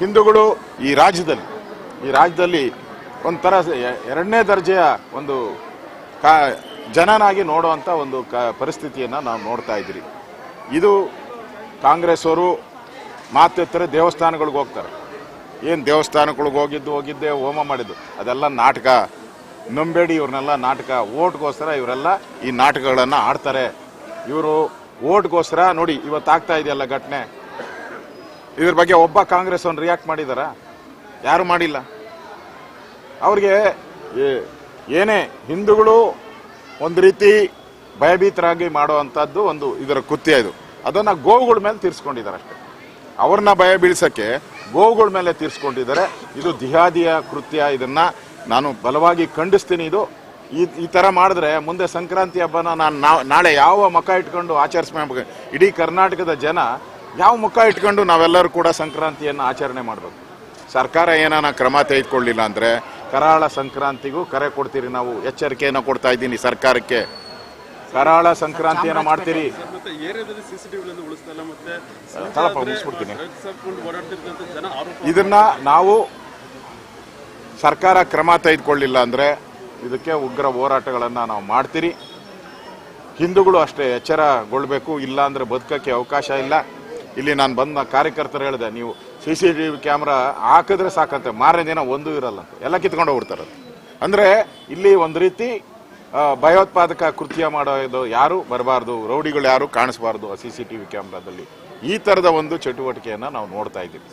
ಹಿಂದೂಗಳು ಈ ರಾಜ್ಯದಲ್ಲಿ ಈ ರಾಜ್ಯದಲ್ಲಿ ಒಂಥರ ಎರಡನೇ ದರ್ಜೆಯ ಒಂದು ಕಾ, ಜನನಾಗಿ ನೋಡುವಂಥ ಒಂದು ಕ, ಪರಿಸ್ಥಿತಿಯನ್ನು ನಾವು ನೋಡ್ತಾ ಇದ್ದೀರಿ ಇದು ಕಾಂಗ್ರೆಸ್ ಅವರು ಮಾತೆತ್ತರೆ ದೇವಸ್ಥಾನಗಳಿಗೆ ಹೋಗ್ತಾರೆ. ಏನು ದೇವಸ್ಥಾನಗಳಿಗೆ ಹೋಗಿದ್ದು, ಹೋಗಿದ್ದೆ, ಹೋಮ ಮಾಡಿದ್ದು, ಅದೆಲ್ಲ ನಾಟಕ. ನಂಬೇಡಿ ಇವ್ರನ್ನೆಲ್ಲ ನಾಟಕ. ಓಟ್ಗೋಸ್ಕರ ಇವರೆಲ್ಲ ಈ ನಾಟಕಗಳನ್ನು ಆಡ್ತಾರೆ. ಇವರು ಓಟ್ಗೋಸ್ಕರ ನೋಡಿ ಇವತ್ತು ಆಗ್ತಾ ಇದೆಯಲ್ಲ ಘಟನೆ? ಇದ್ರ ಬಗ್ಗೆ ಒಬ್ಬ ಕಾಂಗ್ರೆಸ್ ಅವ್ನು ರಿಯಾಕ್ಟ್ ಮಾಡಿದಾರ? ಯಾರು ಮಾಡಿಲ್ಲ? ಅವ್ರಿಗೆ ಏನೇ ಹಿಂದೂಗಳು ಒಂದು ರೀತಿ ಭಯಭೀತರಾಗಿ ಮಾಡುವಂಥದ್ದು ಒಂದು ಇದರ ಕೃತ್ಯ ಇದು. ಅದನ್ನ ಗೋವುಗಳ ಮೇಲೆ ತೀರ್ಸ್ಕೊಂಡಿದ್ದಾರೆ ಅಷ್ಟೇ. ಅವ್ರನ್ನ ಭಯ ಬೀಳ್ಸಕ್ಕೆ ಗೋವುಗಳ ಮೇಲೆ ತೀರ್ಸ್ಕೊಂಡಿದ್ದಾರೆ ಇದು ದಿಹಾದಿಯ ಕೃತ್ಯ ಇದನ್ನ ನಾನು ಬಲವಾಗಿ ಖಂಡಿಸ್ತೀನಿ ಇದು. ಈ ತರ ಮಾಡಿದ್ರೆ ಮುಂದೆ ಸಂಕ್ರಾಂತಿ ಹಬ್ಬನ ನಾನು ನಾಳೆ ಯಾವ ಮಕ ಇಟ್ಕೊಂಡು ಆಚರಿಸ್ಬೇಕು? ಇಡೀ ಕರ್ನಾಟಕದ ಜನ ಯಾವ ಮುಖ ಇಟ್ಕೊಂಡು ನಾವೆಲ್ಲರೂ ಕೂಡ ಸಂಕ್ರಾಂತಿಯನ್ನು ಆಚರಣೆ ಮಾಡಬೇಕು. ಸರ್ಕಾರ ಏನಾನ ಕ್ರಮ ತೆಗೆದುಕೊಳ್ಳಿಲ್ಲ ಅಂದರೆ ಕರಾಳ ಸಂಕ್ರಾಂತಿಗೂ ಕರೆ ಕೊಡ್ತೀರಿ ನಾವು ಎಚ್ಚರಿಕೆಯನ್ನು ಕೊಡ್ತಾ ಇದ್ದೀನಿ ಸರ್ಕಾರಕ್ಕೆ. ಕರಾಳ ಸಂಕ್ರಾಂತಿಯನ್ನು ಮಾಡ್ತೀರಿ. ಮುಗಿಸ್ಬಿಡ್ತೀನಿ. ಇದನ್ನ ನಾವು ಸರ್ಕಾರ ಕ್ರಮ ತೆಗೆದುಕೊಳ್ಳಿಲ್ಲ ಅಂದ್ರೆ ಇದಕ್ಕೆ ಉಗ್ರ ಹೋರಾಟಗಳನ್ನು ನಾವು ಮಾಡ್ತೀರಿ. ಹಿಂದೂಗಳು ಅಷ್ಟೇ ಎಚ್ಚರಗೊಳ್ಬೇಕು ಇಲ್ಲ ಅಂದ್ರೆ ಬದುಕಕ್ಕೆ ಅವಕಾಶ ಇಲ್ಲ. ಇಲ್ಲಿ ನಾನು ಬಂದ ಕಾರ್ಯಕರ್ತರು ಹೇಳಿದೆ ನೀವು C C T V camera ಹಾಕಿದ್ರೆ ಸಾಕಂತೆ ಮಾರನೇ ದಿನ ಒಂದೂ ಇರಲ್ಲ ಎಲ್ಲ ಕಿತ್ಕೊಂಡು ಹೋಗ್ಬಿಡ್ತಾರೆ ಅಂದ್ರೆ ಇಲ್ಲಿ ಒಂದು ರೀತಿ ಆ, ಭಯೋತ್ಪಾದಕ ಕೃತ್ಯ ಮಾಡೋದು ಯಾರು ಬರಬಾರ್ದು ರೌಡಿಗಳು ಯಾರು ಕಾಣಿಸಬಾರ್ದು ಸಿ ಸಿ ಟಿ ವಿ ಕ್ಯಾಮ್ರಾದಲ್ಲಿ ಈ ತರದ ಒಂದು ಚಟುವಟಿಕೆಯನ್ನ ನಾವು ನೋಡ್ತಾ ಇದ್ದೀವಿ.